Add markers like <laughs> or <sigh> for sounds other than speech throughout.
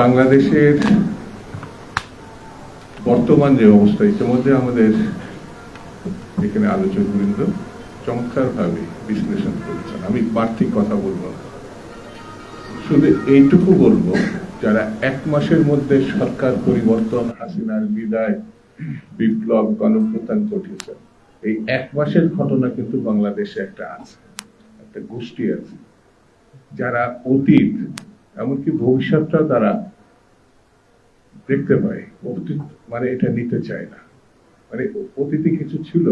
বাংলাদেশের বর্তমান যে অবস্থা, ইতিমধ্যে আমাদের এখানে আলোচক বৃন্দ চমৎকারভাবে বিশ্লেষণ করেছেন। আমি বাড়তি কথা বলব না। শুধু এইটুকু বলব, যারা এক মাসের মধ্যে সরকার পরিবর্তন, হাসিনার বিদায়, বিপ্লব গণপ্রত্যান ঘটিয়েছেন এই এক মাসের ঘটনা কিন্তু বাংলাদেশে একটা আছে, একটা গোষ্ঠী আছে, যারা অতীত এমনকি ভবিষ্যৎটা তারা দেখতে পায়, অতীত মানে এটা নিতে চায় না। মানে অতীতে কিছু ছিল,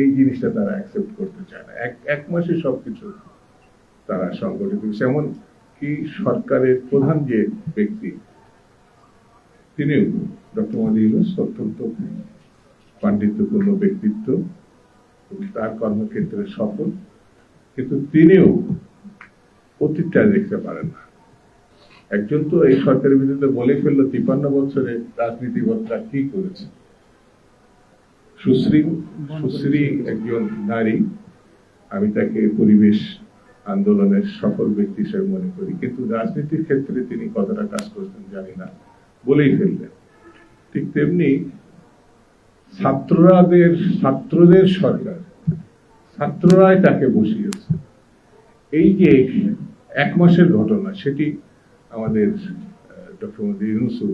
এই জিনিসটা তারা অ্যাকসেপ্ট করতে চায় না। এক এক মাসে সবকিছু তারা সংগঠিত হয়েছে। কি সরকারের প্রধান যে ব্যক্তি, তিনিও ডক্টর মোদী ইউনুস অত্যন্ত পাণ্ডিত্যপূর্ণ ব্যক্তিত্ব। তার কর্মক্ষেত্রে সফল, কিন্তু তিনিও অতীতটা দেখতে পারেন না। একজন তো এই সরকারের বিরুদ্ধে বলে ফেলল তিপ্পান্ন বছরে রাজনীতিবদরা কি করেছে? সুশ্রী সুশ্রী একজন নারী, আমি তাকে পরিবেশ আন্দোলনের সফল ব্যক্তি হিসেবে মনে করি। কিন্তু রাজনীতির ক্ষেত্রে তিনি কতটা কাজ করেছেন জানি না, বলেই ফেললেন। ঠিক তেমনি ছাত্ররাদের, ছাত্রদের সরকার, ছাত্ররাই তাকে বসিয়েছে। এই যে এক মাসের ঘটনা, সেটি আমাদের ডক্টর মোদী ইউনুসু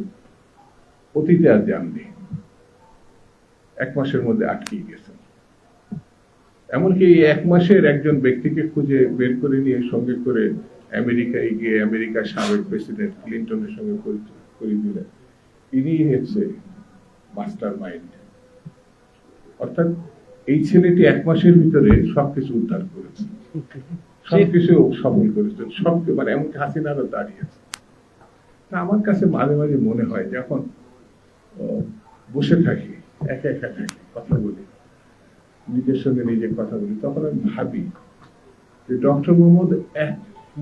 অতীতে আর যাননি। এক মাসের মধ্যে আটকে গেছেন। এমনকি এই এক মাসের একজন ব্যক্তিকে খুঁজে বের করে নিয়ে সঙ্গে করে আমেরিকায় গিয়ে আমেরিকার সাবেক প্রেসিডেন্ট ক্লিন্টনের সঙ্গে পরিচয় দিলেন। ইনি হচ্ছে মাস্টার মাইন্ড। অর্থাৎ এই ছেলেটি এক মাসের ভিতরে সবকিছু উদ্ধার করেছে। <laughs> সবকিছু সফল করেছেন সব মানে এমনকি হাসিনারও দাঁড়িয়েছে। আমার কাছে মাঝে মাঝে মনে হয় যখন বসে থাকি একা একা থাকি কথা বলি। নিজের সঙ্গে নিজে কথা বলি। তখন আমি ভাবি যে ডক্টর মোহাম্মদ এক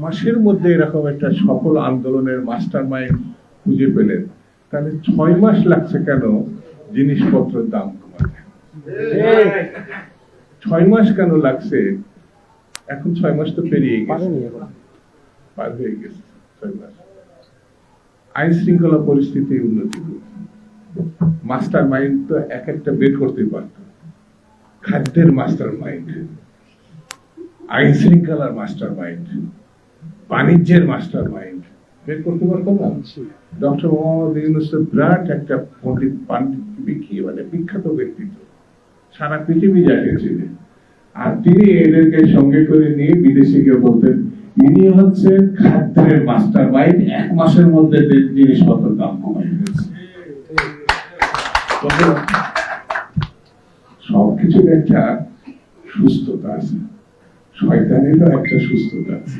মাসের মধ্যে এরকম একটা সফল আন্দোলনের মাস্টার মাইন্ড খুঁজে পেলেন। তাহলে ছয় মাস লাগছে কেন জিনিসপত্রের দাম কমাতে? ছয় মাস কেন লাগছে? এখন ছয় মাস তো পেরিয়ে গেছে। পার হয়ে গেছে ছয় মাস। আইন শৃঙ্খলা পরিস্থিতি উন্নতি মাস্টার মাইন্ড তো এক একটা বের করতে পারত। খাদ্যের মাস্টার মাইন্ড আইন শৃঙ্খলার মাস্টার মাইন্ড বাণিজ্যের মাস্টার মাইন্ড বের করতে পারতো না। ডক্টর মোহাম্মদ ইউনুস বিরাট একটা পণ্ডিত পাণ্ডিত বিখ্যাত মানে বিখ্যাত ব্যক্তিত্ব। সারা পৃথিবী চিনে আর তিনি এদেরকে সঙ্গে করে নিয়ে বিদেশে গিয়ে বলতেন ইনি হচ্ছে খাদ্যের মাস্টার মাইন্ড এক মাসের মধ্যে জিনিসপত্রের দাম কমাই তখন সবকিছুর একটা সুস্থতা আছে। শয়তানেরও একটা সুস্থতা আছে।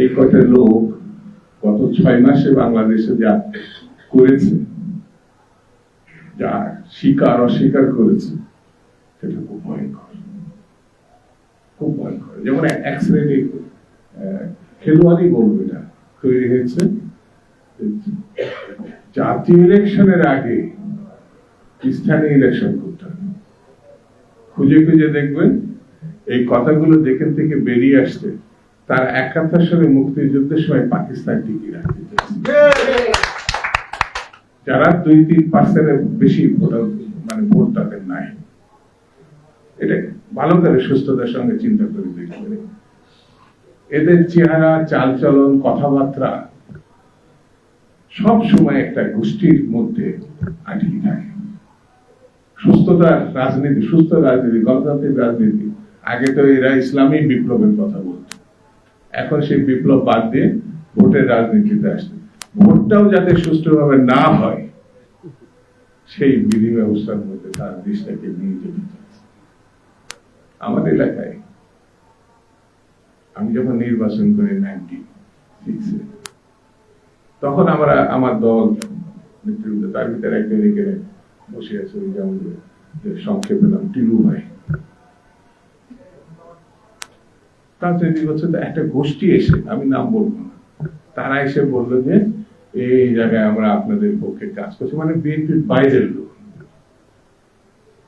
এই কটা লোক গত ছয় মাসে বাংলাদেশে যা করেছে, যা স্বীকার অস্বীকার করেছে, সেটা খুব ভয়ঙ্কর। খুব ভয়ঙ্কর। যেমন এক শ্রেণি আহ, খেলোয়াড়ই বলব এটা তৈরি হয়েছে জাতীয় ইলেকশনের আগে স্থানীয় ইলেকশন করতে হবে। খুঁজে খুঁজে দেখবেন এই কথাগুলো যেখান থেকে বেরিয়ে আসছে তার একাত্তর সালে মুক্তিযুদ্ধের সময় পাকিস্তান টিকি রাখতে। যারা দুই তিন পার্সেন্টের বেশি মানে ভোট তাদের নাই। এটা ভালো করে সুস্থতার সঙ্গে চিন্তা করে দেখবে এদের চেহারা, চালচলন, কথাবার্তা সব সময় একটা গোষ্ঠীর মধ্যে আটকে থাকে। সুস্থতার রাজনীতি, সুস্থ রাজনীতি, গণতান্ত্রিক রাজনীতি, আগে তো এরা ইসলামী বিপ্লবের কথা বলতো। এখন সেই বিপ্লব বাদ দিয়ে ভোটের রাজনীতিতে আসছে। ভোটটাও যাতে সুষ্ঠুভাবে না হয়, সেই বিধি ব্যবস্থার মধ্যে তার দেশটাকে নিয়ে যেতে আমার এলাকায়। আমি যখন নির্বাচন করি নাইনটি তখন আমরা, আমার দল নেতৃত্ব তার ভিতরে একজন এখানে বসে আছে ওই যে সংক্ষেপে নাম টিলু ভাই। রাজনৈতিক হচ্ছে তো একটা গোষ্ঠী এসে, আমি নাম বলব না। তারা এসে বলল যে, এই জায়গায় আমরা আপনাদের পক্ষে কাজ করছি মানে বিএনপির বাইরের লোক।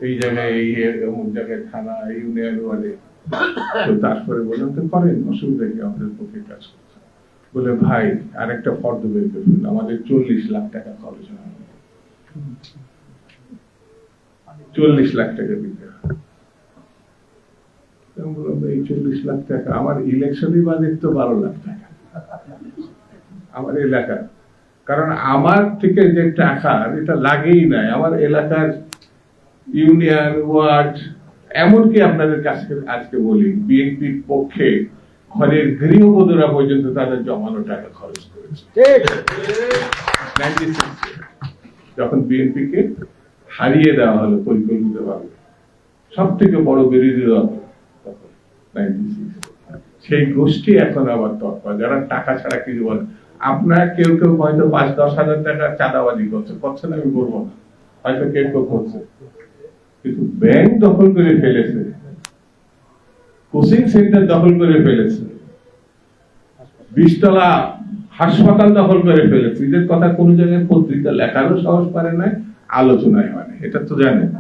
এই জায়গায় এই অমুক জায়গায় থানা ইউনিয়ন ওয়ার্ডে তো তারপরে বললাম, তো করেন, অসুবিধা কি? আমাদের পক্ষে কাজ করছে বলে, ভাই, আরেকটা ফর্দ বের করে আমাদের চল্লিশ লাখ টাকা খরচ হয় চল্লিশ লাখ টাকা দিতে। এই চল্লিশ লাখ টাকা আমার ইলেকশনই বাজেট তো বারো লাখ টাকা। আমার এলাকার। কারণ আমার থেকে যে টাকা এটা লাগেই নাই। আমার এলাকার ইউনিয়ন ওয়ার্ড এমনকি আপনাদের কাছে আজকে বলি বিএনপির পক্ষে ঘরের গৃহবধূরা পর্যন্ত তাদের জমানো টাকা খরচ করেছে। যখন বিএনপি কে হারিয়ে দেওয়া হলো পরিকল্পিত ভাবে সব থেকে বড় বিরোধী দল সেই গোষ্ঠী এখন আবার তৎপর যারা টাকা ছাড়া কিছু বলে। আপনার কেউ কেউ হয়তো পাঁচ দশ হাজার টাকা চাঁদাবাজি করছে করছে না আমি বলব না। হয়তো কেউ কেউ করছে। কিন্তু ব্যাংক দখল করে ফেলেছে। কোচিং সেন্টার দখল করে ফেলেছে। বিশতলা হাসপাতাল দখল করে ফেলেছে। এদের কথা কোন জায়গায় পত্রিকা লেখারও সাহস পারে নাই, আলোচনায় মানে এটা তো জানেন।